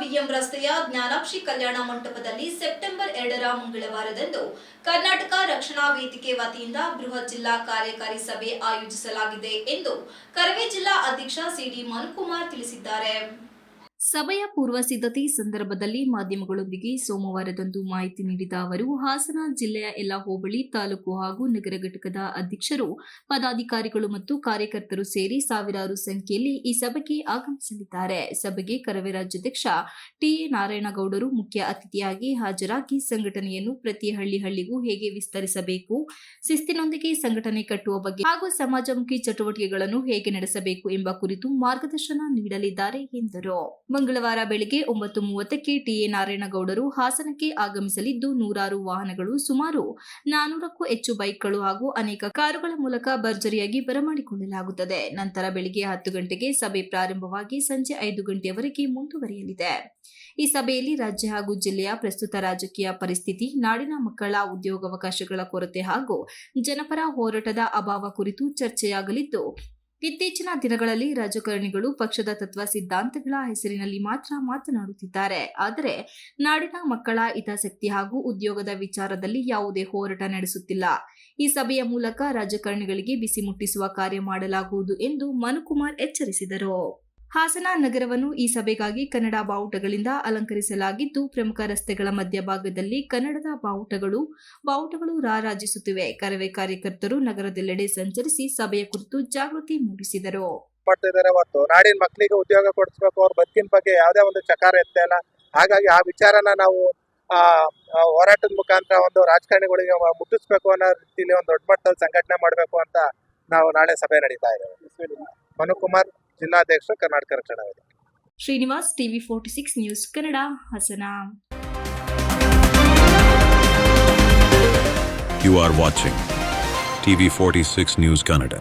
BM ರಸ್ತೆಯ ಜ್ಞಾನಾಕ್ಷಿ ಕಲ್ಯಾಣ ಮಂಟಪದಲ್ಲಿ September ಎರಡರ ಮಂಗಳವಾರದಂದು ಕರ್ನಾಟಕ ರಕ್ಷಣಾ ವೇದಿಕೆ ವತಿಯಿಂದ ಬೃಹತ್ ಜಿಲ್ಲಾ ಕಾರ್ಯಕಾರಿ ಸಭೆ ಆಯೋಜಿಸಲಾಗಿದೆ ಎಂದು ಕರವೇ ಜಿಲ್ಲಾ ಅಧ್ಯಕ್ಷ ಸಿಡಿ ಮನುಕುಮಾರ್ ತಿಳಿಸಿದ್ದಾರೆ. ಸಭೆಯ ಪೂರ್ವ ಸಿದ್ಧತೆ ಸಂದರ್ಭದಲ್ಲಿ ಮಾಧ್ಯಮಗಳೊಂದಿಗೆ ಸೋಮವಾರದಂದು ಮಾಹಿತಿ ನೀಡಿದ ಅವರು, ಹಾಸನ ಜಿಲ್ಲೆಯ ಎಲ್ಲ ಹೋಬಳಿ, ತಾಲೂಕು ಹಾಗೂ ನಗರ ಘಟಕದ ಅಧ್ಯಕ್ಷರು, ಪದಾಧಿಕಾರಿಗಳು ಮತ್ತು ಕಾರ್ಯಕರ್ತರು ಸೇರಿ ಸಾವಿರಾರು ಸಂಖ್ಯೆಯಲ್ಲಿ ಈ ಸಭೆಗೆ ಆಗಮಿಸಲಿದ್ದಾರೆ. ಸಭೆಗೆ ಕರವೇ ರಾಜ್ಯಾಧ್ಯಕ್ಷ ಟಿಎ ನಾರಾಯಣಗೌಡರು ಮುಖ್ಯ ಅತಿಥಿಯಾಗಿ ಹಾಜರಾಗಿ ಸಂಘಟನೆಯನ್ನು ಪ್ರತಿ ಹಳ್ಳಿ ಹಳ್ಳಿಗೂ ಹೇಗೆ ವಿಸ್ತರಿಸಬೇಕು, ಶಿಸ್ತಿನೊಂದಿಗೆ ಸಂಘಟನೆ ಕಟ್ಟುವ ಬಗ್ಗೆ ಹಾಗೂ ಸಮಾಜಮುಖಿ ಚಟುವಟಿಕೆಗಳನ್ನು ಹೇಗೆ ನಡೆಸಬೇಕು ಎಂಬ ಕುರಿತು ಮಾರ್ಗದರ್ಶನ ನೀಡಲಿದ್ದಾರೆ ಎಂದರು. ಮಂಗಳವಾರ ಬೆಳಗ್ಗೆ ಒಂಬತ್ತು ಮೂವತ್ತಕ್ಕೆ ಟಿಎ ನಾರಾಯಣಗೌಡರು ಹಾಸನಕ್ಕೆ ಆಗಮಿಸಲಿದ್ದು ನೂರಾರು ವಾಹನಗಳು ಸುಮಾರು ನಾನೂರಕ್ಕೂ ಹೆಚ್ಚು ಬೈಕ್ಗಳು ಹಾಗೂ ಅನೇಕ ಕಾರುಗಳ ಮೂಲಕ ಭರ್ಜರಿಯಾಗಿ ಬರಮಾಡಿಕೊಳ್ಳಲಾಗುತ್ತದೆ. ನಂತರ ಬೆಳಿಗ್ಗೆ ಹತ್ತು ಗಂಟೆಗೆ ಸಭೆ ಪ್ರಾರಂಭವಾಗಿ ಸಂಜೆ ಐದು ಗಂಟೆಯವರೆಗೆ ಮುಂದುವರಿಯಲಿದೆ. ಈ ಸಭೆಯಲ್ಲಿ ರಾಜ್ಯ ಹಾಗೂ ಜಿಲ್ಲೆಯ ಪ್ರಸ್ತುತ ರಾಜಕೀಯ ಪರಿಸ್ಥಿತಿ, ನಾಡಿನ ಮಕ್ಕಳ ಉದ್ಯೋಗಾವಕಾಶಗಳ ಕೊರತೆ ಹಾಗೂ ಜನಪರ ಹೋರಾಟದ ಅಭಾವ ಕುರಿತು ಚರ್ಚೆಯಾಗಲಿದ್ದು ಇತ್ತೀಚಿನ ದಿನಗಳಲ್ಲಿ ರಾಜಕಾರಣಿಗಳು ಪಕ್ಷದ ತತ್ವ ಸಿದ್ಧಾಂತಗಳ ಹೆಸರಿನಲ್ಲಿ ಮಾತ್ರ ಮಾತನಾಡುತ್ತಿದ್ದಾರೆ. ಆದರೆ ನಾಡಿನ ಮಕ್ಕಳ ಹಿತಾಸಕ್ತಿ ಹಾಗೂ ಉದ್ಯೋಗದ ವಿಚಾರದಲ್ಲಿ ಯಾವುದೇ ಹೋರಾಟ ನಡೆಸುತ್ತಿಲ್ಲ. ಈ ಸಭೆಯ ಮೂಲಕ ರಾಜಕಾರಣಿಗಳಿಗೆ ಬಿಸಿ ಮುಟ್ಟಿಸುವ ಕಾರ್ಯ ಮಾಡಲಾಗುವುದು ಎಂದು ಮನುಕುಮಾರ್ ಎಚ್ಚರಿಸಿದರು. ಹಾಸನ ನಗರವನ್ನು ಈ ಸಭೆಗಾಗಿ ಕನ್ನಡ ಬಾವುಟಗಳಿಂದ ಅಲಂಕರಿಸಲಾಗಿದ್ದು, ಪ್ರಮುಖ ರಸ್ತೆಗಳ ಮಧ್ಯಭಾಗದಲ್ಲಿ ಕನ್ನಡದ ಬಾವುಟಗಳು ಬಾವುಟಗಳು ರಾರಾಜಿಸುತ್ತಿವೆ. ಕರವೇ ಕಾರ್ಯಕರ್ತರು ನಗರದೆಲ್ಲೆಡೆ ಸಂಚರಿಸಿ ಸಭೆಯ ಕುರಿತು ಜಾಗೃತಿ ಮೂಡಿಸಿದರು. ಹೊರತು ನಾಡಿನ ಮಕ್ಕಳಿಗೆ ಉದ್ಯೋಗ ಕೊಡಿಸ್ಬೇಕು, ಅವ್ರ ಬದುಕಿನ ಬಗ್ಗೆ ಯಾವುದೇ ಒಂದು ಚಕಾರ ಇಲ್ಲ ಹಾಗಾಗಿ ಆ ವಿಚಾರನ ನಾವು ಹೋರಾಟದ ಮುಖಾಂತರ ಒಂದು ರಾಜಕಾರಣಿಗಳಿಗೆ ಮುಟ್ಟಿಸ್ಬೇಕು ಅನ್ನೋ ರೀತಿಯಲ್ಲಿ ಒಂದು ದೊಡ್ಡ ಮಟ್ಟದಲ್ಲಿ ಸಂಘಟನೆ ಮಾಡಬೇಕು ಅಂತ ನಾವು ನಾಳೆ ಸಭೆ ನಡೀತಾ ಇದ್ದೇವೆ. Manukumar ಜಿಲ್ಲಾಧ್ಯಕ್ಷರು Karnataka Rakshana Vedike Srinivas TV forty six news Kannada Hassan you are You are watching TV46 news Canada.